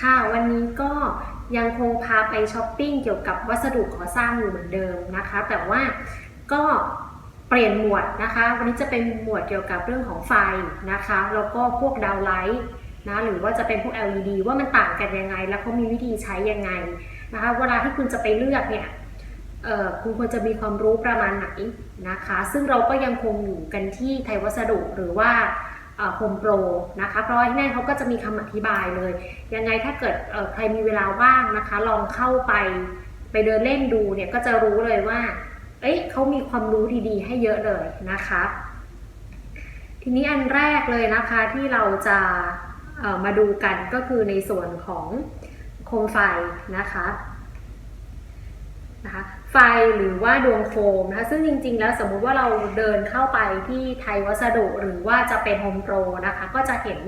ค่ะวันนี้ก็ยังคงพาไปช้อปปิ้งเกี่ยวกับวัสดุก่อสร้างอยู่เหมือนเดิมนะคะ แต่ว่าก็เปลี่ยนหมวดนะคะ วันนี้จะเป็นหมวดเกี่ยวกับเรื่องของไฟนะคะแล้วก็พวกดาวไลท์นะหรือว่าจะเป็นพวก LED ว่ามันต่างกันยังไง แล้วเขามีวิธีใช้ยังไงนะคะเวลาที่คุณจะไปเลือกเนี่ยคุณควรจะมีความรู้ประมาณไหนนะคะ ซึ่งเราก็ยังคงอยู่กันที่ไทยวัสดุหรือว่า โฮมโปรนะคะ เพราะว่าที่นั่นเขาก็จะมีคำอธิบายเลย ยังไงถ้าเกิดใครมีเวลาว่างนะคะ ลองเข้าไปไปเดินเล่นดูเนี่ยก็จะรู้เลยว่า เอ้ยเขามีความรู้ดีๆ ให้เยอะเลยนะคะ ทีนี้อันแรกเลยนะคะที่เราจะมาดูกันก็คือในส่วนของโคมไฟนะคะ นะคะไฟหรือว่าดวงโคมนะคะซึ่งจริงๆ แล้วสมมุติว่าเราเดินเข้าไปที่ไทยวัสดุหรือว่าจะเป็นโฮมโปรนะคะก็จะเห็น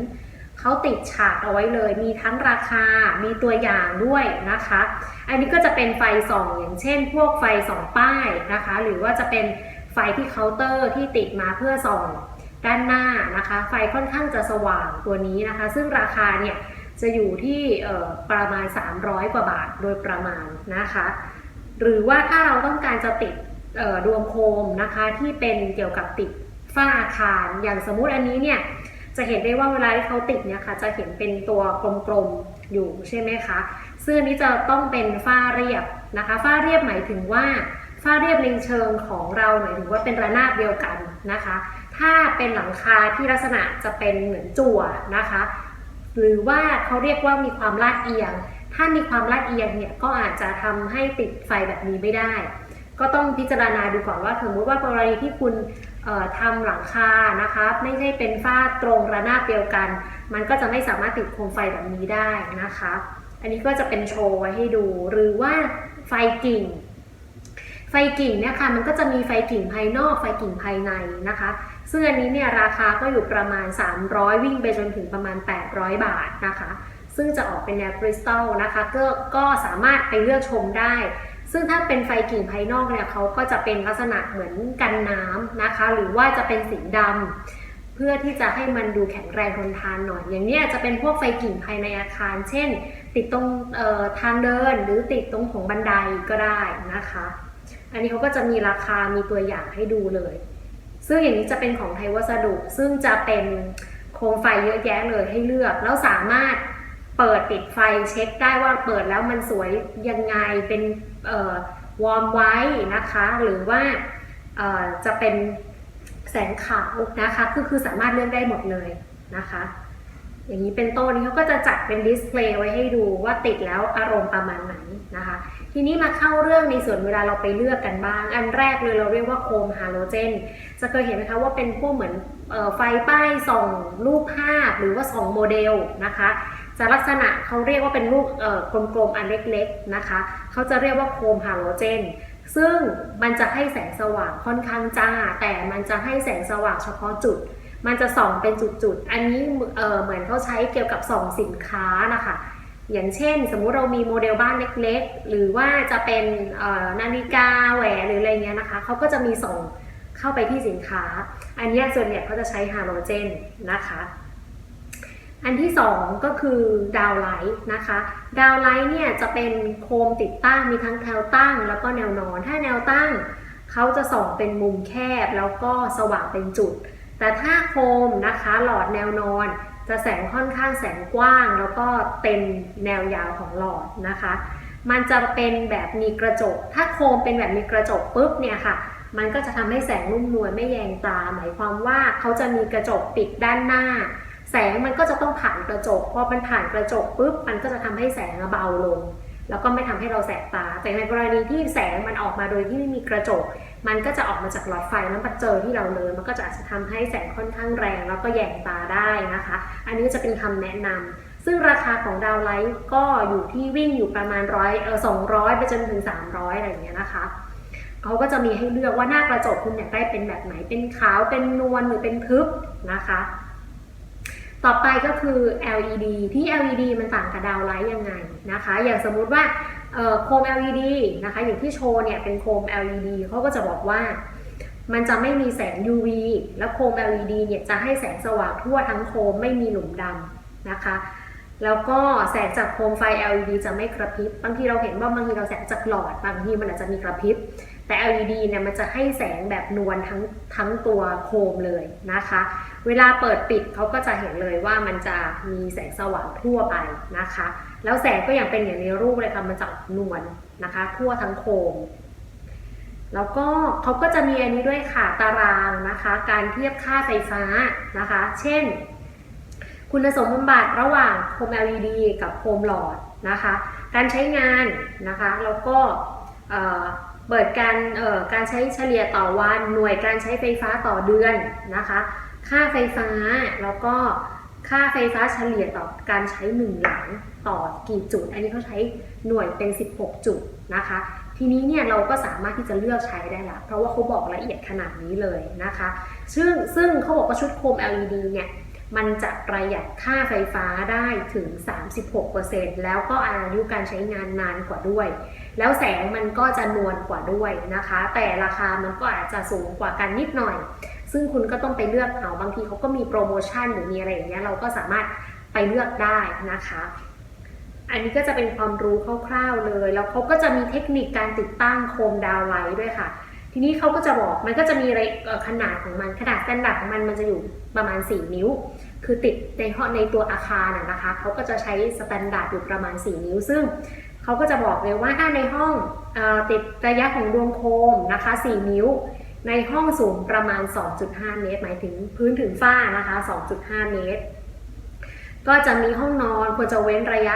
เขาติดฉากเอาไว้เลย มีทั้งราคา มีตัวอย่างด้วยนะคะ อันนี้ก็จะเป็นไฟส่องอย่างเช่น พวกไฟส่องป้ายนะคะ หรือว่าจะเป็นไฟที่เคาน์เตอร์ที่ติดมาเพื่อส่องด้านหน้านะคะ ไฟค่อนข้างจะสว่างตัวนี้นะคะ ซึ่งราคาเนี่ยจะอยู่ที่ประมาณ 300 กว่าบาทโดยประมาณนะคะ หรือว่าถ้าเราต้องการจะติดดวงโคมนะคะที่เป็นเกี่ยวกับติดฝ้าอาคาร อย่างสมมุติอันนี้เนี่ยจะเห็นได้ว่าเวลาที่เขาติดเนี่ยค่ะจะเห็นเป็นตัวกลมๆอยู่ใช่ไหมคะซึ่งอันนี้จะต้องเป็นฝ้าเรียบนะคะ ฝ้าเรียบหมายถึงว่าฝ้าเรียบในเชิงของเราหมายถึงว่าเป็นระนาบเดียวกันนะคะ ถ้าเป็นหลังคาที่ลักษณะจะเป็นเหมือนจั่วนะคะ หรือว่าเขาเรียกว่ามีความลาดเอียง ถ้ามีความลาดเอียงเนี่ยก็อาจจะทำให้ติดไฟแบบนี้ไม่ได้ ก็ต้องพิจารณาดูก่อนว่าสมมติว่ากรณีที่คุณทำหลังคานะคะไม่ใช่เป็นฝ้าตรงระนาบเดียวกัน มันก็จะไม่สามารถติดโคมไฟแบบนี้ได้นะคะ อันนี้ก็จะเป็นโชว์ไว้ให้ดูหรือว่าไฟกิ่ง ไฟกิ่งเนี่ยค่ะมันก็จะมีไฟกิ่งภายนอกไฟกิ่งภายในนะคะ ซึ่งอันนี้เนี่ยราคาก็อยู่ประมาณ 300 วิ่งไปจนถึงประมาณ 800 บาทนะคะ ซึ่งจะออกเป็นแนวคริสตัลนะคะก็ก็สามารถไปเลือกชมได้ ซึ่งถ้าเป็นไฟกิ่งภายนอกเนี่ยเขาก็จะเป็นลักษณะเหมือนกันน้ำนะคะ หรือว่าจะเป็นสีดำเพื่อที่จะให้มันดูแข็งแรงทนทานหน่อย อย่างนี้จะเป็นพวกไฟกิ่งภายในอาคาร เช่น ติดตรงทางเดินหรือติดตรงของบันไดก็ได้นะคะ อันนี้เขาก็จะมีราคามีตัวอย่างให้ดูเลย ซึ่งอย่างนี้จะเป็นของไทยวัสดุซึ่งจะเป็นโคมไฟเยอะแยะเลยให้เลือกแล้วสามารถ เปิดปิดไฟเช็คได้ว่าเปิดแล้วมันสวยยังไงเป็นวอร์มไว้นะคะ หรือว่าจะเป็นแสงขาวนะคะก็คือสามารถเลือกได้หมดเลยนะคะ อย่างนี้เป็นต้นเขาก็จะจัดเป็นดิสเพลย์ไว้ให้ดูว่าติดแล้วอารมณ์ประมาณไหนนะคะ ทีนี้มาเข้าเรื่องในส่วนเวลาเราไปเลือกกันบ้าง อันแรกเลยเราเรียกว่าโคมฮาโลเจนจะเคยเห็นไหมคะว่าเป็นพวกเหมือนไฟป้ายส่องรูปภาพหรือว่าส่องโมเดลนะคะ จะลักษณะเขาเรียกว่าเป็นลูกกลมๆอันเล็กๆนะคะเขาจะเรียกว่าโคมฮาโลเจน ซึ่งมันจะให้แสงสว่างค่อนข้างจ้า แต่มันจะให้แสงสว่างเฉพาะจุด มันจะส่องเป็นจุดๆ อันนี้เเหมือนเขาใช้เกี่ยวกับส่องสินค้านะคะ อย่างเช่น สมมุติเรามีโมเดลบ้านเล็กๆ หรือว่าจะเป็นนาฬิกาแหวนหรืออะไรเงี้ยนะคะเขาก็จะมีส่งเข้าไปที่สินค้า อันนี้ส่วนใหญ่เขาจะใช้ฮาโลเจนนะคะ อันที่ 2 ก็คือดาวไลท์นะคะ ดาวไลท์เนี่ยจะเป็นโคมติดตั้งมีทั้งแนวตั้ง แล้วก็แนวนอน ถ้าแนวตั้งเขาจะส่องเป็นมุมแคบแล้วก็สว่างเป็นจุด แต่ถ้าโคมนะคะหลอดแนวนอนจะแสงค่อนข้างแสงกว้าง แล้วก็เต็มแนวยาวของหลอดนะคะ มันจะเป็นแบบมีกระจก ถ้าโคมเป็นแบบมีกระจกปุ๊บเนี่ยค่ะ มันก็จะทำให้แสงนุ่มนวลไม่แยงตา หมายความว่าเขาจะมีกระจกปิดด้านหน้า แสงมันก็จะต้องผ่านกระจก พอมันผ่านกระจกปุ๊บมันก็จะทำให้แสงเบาลง แล้วก็ไม่ทำให้เราแสบตา แต่ในกรณีที่แสงมันออกมาโดยที่ไม่มีกระจก มันก็จะออกมาจากหลอดไฟแล้วมาเจอที่เราเลย มันก็จะอาจจะทำให้แสงค่อนข้างแรง แล้วก็แยงตาได้นะคะ อันนี้จะเป็นคำแนะนำซึ่งราคาของดาวไลท์ก็อยู่ที่วิ่งอยู่ประมาณร้อยเออสองร้อยไปจนถึงสามร้อยอะไรอย่างเงี้ยนะคะเขาก็จะมีให้เลือกว่าหน้ากระจกคุณอยากได้เป็นแบบไหนเป็นขาวเป็นนวลหรือเป็นทึบนะคะ ต่อไปก็คือ LED ที่ LED มันต่างกับดาวไลท์ยังไงนะคะ อย่างสมมุติว่าโคม LED นะคะ อย่างที่โชว์เนี่ยเป็นโคม LED เขาก็จะบอกว่ามันจะไม่มีแสง UV แล้วโคม LED เนี่ยจะให้แสงสว่างทั่วทั้งโคมไม่มีหลุมดำนะคะ แล้วก็แสงจากโคมไฟ LED จะไม่กระพริบ บางทีเราเห็นว่าบางทีเราแสงจากหลอด บางทีมันอาจจะมีกระพริบ แต่ LED เนี่ยมันจะให้แสงแบบนวลทั้งทั้งตัวโคมเลยนะคะ เวลาเปิดปิดเขาก็จะเห็นเลยว่ามันจะมีแสงสว่างทั่วไปนะคะ แล้วแสงก็อย่างเป็นอย่างในรูปเลยค่ะมันจะนวลนะคะ ทั่วทั้งโคม แล้วก็เขาก็จะมีอันนี้ด้วยค่ะตารางนะคะ การเทียบค่าไฟฟ้านะคะ เช่น คุณสมบัติระหว่างโคม LED กับโคมหลอดนะคะ การใช้งานนะคะแล้วก็ เปิดการการใช้เฉลี่ยต่อวันหน่วยการใช้ไฟฟ้าต่อเดือนนะคะ ค่าไฟฟ้าแล้วก็ค่าไฟฟ้าเฉลี่ยต่อการใช้หนึ่งหลังต่อกี่จุด อันนี้เขาใช้หน่วยเป็น 16 จุดนะคะ ทีนี้เนี่ยเราก็สามารถที่จะเลือกใช้ได้ละ เพราะว่าเขาบอกละเอียดขนาดนี้เลยนะคะ ซึ่งซึ่งเขาบอกว่าชุดโคม LED เนี่ยมันจะประหยัดค่าไฟฟ้าได้ถึง 36%แล้วก็อายุการใช้งานนานกว่าด้วย แล้วแสงมันก็จะนวลกว่าด้วยนะคะ แต่ราคามันก็อาจจะสูงกว่ากันนิดหน่อย ซึ่งคุณก็ต้องไปเลือกเอาบางทีเขาก็มีโปรโมชั่นหรือมีอะไรอย่างเงี้ยเราก็สามารถไปเลือกได้นะคะ อันนี้ก็จะเป็นความรู้คร่าวๆเลย แล้วเขาก็จะมีเทคนิคการติดตั้งโคมดาวไลท์ด้วยค่ะ ทีนี้เขาก็จะบอกมันก็จะมีอะไรขนาดของมันขนาดสแตนดาร์ดของมันมันจะอยู่ประมาณ 4 นิ้ว คือติดในห้องในตัวอาคารนะนะคะเขาก็จะใช้สแตนดาร์ดอยู่ประมาณ 4 นิ้ว ซึ่ง เขาก็จะบอกเลยว่าถ้าในห้องออติดระยะของดวงโคมนะคะ 4 นิ้ว ในห้องสูงประมาณ 2.5 เมตร หมายถึงพื้นถึงฝ้านะคะ 2.5 เมตร ก็จะมีห้องนอนควรจะเว้นระยะ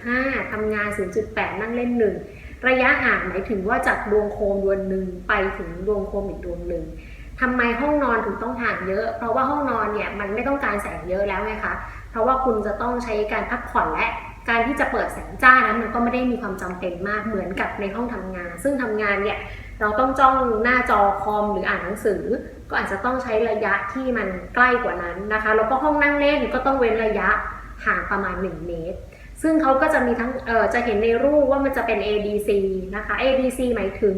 1.5ทำงาน 0.8 นั่งเล่น 1 ระยะห่างหมายถึงว่าจากดวงโคมดวงหนึ่งไปถึงดวงโคมอีกดวงหนึ่งทำไมห้องนอนถึงต้องห่างเยอะ เพราะว่าห้องนอนเนี่ยมันไม่ต้องการแสงเยอะแล้วไงคะ เพราะว่าคุณจะต้องใช้การพักผ่อนและ การที่จะเปิดแสงจ้านั้นมันก็ไม่ได้มีความจำเป็นมากเหมือนกับในห้องทำงาน ซึ่งทำงานเนี่ยเราต้องจ้องหน้าจอคอมหรืออ่านหนังสือ ก็อาจจะต้องใช้ระยะที่มันใกล้กว่านั้นนะคะแล้วก็ห้องนั่งเล่นก็ต้องเว้นระยะห่างประมาณ 1 เมตร ซึ่งเขาก็จะมีทั้งเออจะเห็นในรูปว่ามันจะเป็น ADC นะคะ ADC หมายถึง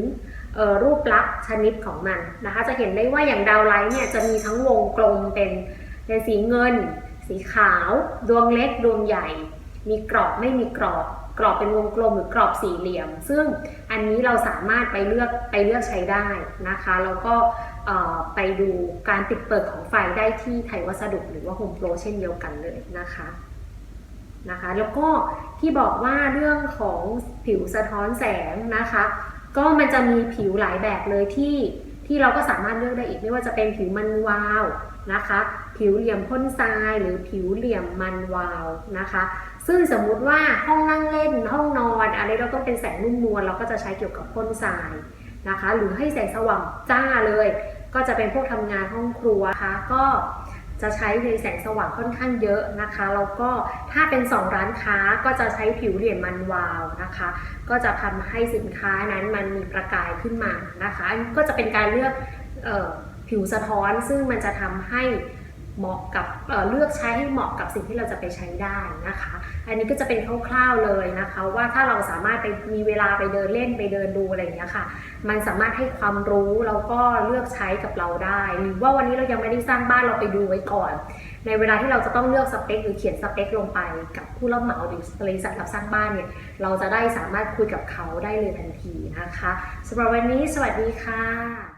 รูปลักษณ์ชนิดของมันนะคะ จะเห็นได้ว่าอย่างดาวไลท์เนี่ยจะมีทั้งวงกลมเป็นเป็นสีเงิน สีขาว ดวงเล็ก ดวงใหญ่ มีกรอบไม่มีกรอบ กรอบเป็นวงกลมหรือกรอบสี่เหลี่ยม ซึ่งอันนี้เราสามารถไปเลือกไปเลือกใช้ได้นะคะแล้วก็ไปดูการติดเปิดของไฟได้ที่ไทยวัสดุหรือว่า Home Pro เช่นเดียวกันเลยนะคะนะคะแล้วก็ที่บอกว่าเรื่องของผิวสะท้อนแสงนะคะ ก็มันจะมีผิวหลายแบบเลยที่ที่เราก็สามารถเลือกได้อีกไม่ว่าจะเป็นผิวมันวาวนะคะ ผิวเหลี่ยมพ่นทรายหรือผิวเหลี่ยมมันวาวนะคะ ซึ่งสมมุติว่าห้องนั่งเล่นห้องนอนอะไรเราต้องเป็นแสงนุ่มนวลเราก็จะใช้เกี่ยวกับพ่นทรายนะคะ หรือให้แสงสว่างจ้าเลย ก็จะเป็นพวกทำงานห้องครัวนะคะก็จะใช้ในแสงสว่างค่อนข้างเยอะนะคะแล้วก็ถ้าเป็นสองร้านค้าก็จะใช้ผิวเหลี่ยมมันวาวนะคะ ก็จะทำให้สินค้านั้นมันมีประกายขึ้นมานะคะก็จะเป็นการเลือกออผิวสะท้อนซึ่งมันจะทำให้ เหมาะกับเเลือกใช้ให้เหมาะกับสิ่งที่เราจะไปใช้ได้นะคะ อันนี้ก็จะเป็นคร่าวๆเลยนะคะ ว่าถ้าเราสามารถไปมีเวลาไปเดินเล่นไปเดินดูอะไรอย่างเงี้ยค่ะ มันสามารถให้ความรู้แล้วก็เลือกใช้กับเราได้ หรือว่าวันนี้เรายังไม่ได้สร้างบ้านเราไปดูไว้ก่อน ในเวลาที่เราจะต้องเลือกสเปคหรือเขียนสเปคลงไปกับผู้รับเหมาหรือบริษัทรับสร้างบ้านเนี่ยเราจะได้สามารถคุยกับเขาได้เลยทันทีนะคะสำหรับวันนี้สวัสดีค่ะ